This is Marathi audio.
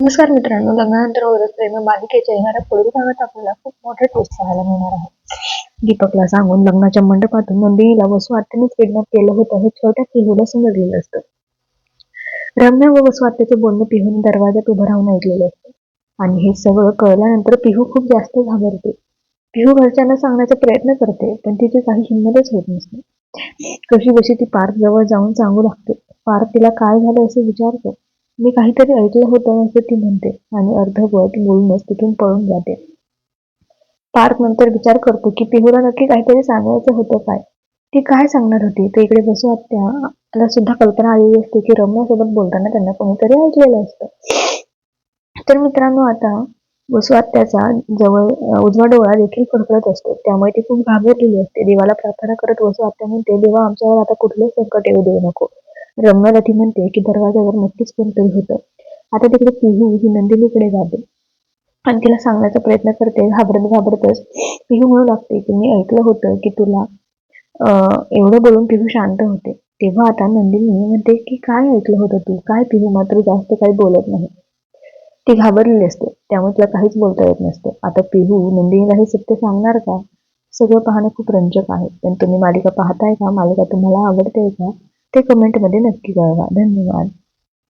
नमस्कार मित्रांनो लग्नानंतर वरच प्रेम मालिकेच्या येणाऱ्या पुढील भागात आपल्याला खूप मोठे ट्विस्ट पाहायला मिळणार आहे. दीपकला सांगून लग्नाच्या मंडपातून नंदिनीला वसुआत्यानेच किडनॅप केलं होतं. हे छोट्या पिहूला समजलेलं असतं. रम्या व वसुआत्याचं बोलणं पिहूने दरवाजात उभं राहून ऐकलेलं असतं. आणि हे सगळं कळल्यानंतर पिहू खूप जास्त घाबरते. पिहू घरच्यांना सांगण्याचा प्रयत्न करते पण तिची काही हिंमतच होत नसते. कशी बशी ती पार्क जवळ जाऊन सांगू लागते. पार्क तिला काय झालं असं विचारतो. मी काहीतरी ऐकलं होतं असं ती म्हणते आणि अर्धवट बोलूनच तिथून पळून जाते. पार्क नंतर विचार करतो की पिहूला नक्की काहीतरी सांगायचं होतं काय? ती काय सांगणार होती? तर इकडे बसू आत्याला सुद्धा कल्पना आलेली असते की रम्यासोबत बोलताना त्यांना कोणीतरी ऐकलेलं असतं. तर मित्रांनो आता वसू आत्याचा जवळ उजवा डोळा देखील फडफडत असतो. त्यामुळे ती खूप घाबरलेली असते. देवाला प्रार्थना करत वसू आत्या म्हणते देवा आमच्यावर आता कुठलंच संकट येऊ देऊ नको. रम्याला म्हणते की दरवाजावर नक्कीच कोणतरी होतं. आता तिकडे पिहू ही नंदिनीकडे जाते. आणि तिला सांगण्याचा प्रयत्न करते घाबरत घाबरतच. पिहू म्हणू लागते की मी ऐकलं होतं की तुला अं, एवढं बोलून पिहू शांत होते. तेव्हा आता नंदिनी म्हणते की काय ऐकलं होतं तू? काय पिहू मात्र जास्त काही बोलत नाही. ती घाबरलेली असते. त्यामुळे तिला काहीच बोलता येत नसते. आता पिहू नंदिनीला हे सत्य सांगणार का? सगळं पाहणं खूप रंजक आहे. पण तुम्ही मालिका पाहताय का? मालिका तुम्हाला आवडते का? ते कमेंटमध्ये नक्की कळवा. धन्यवाद.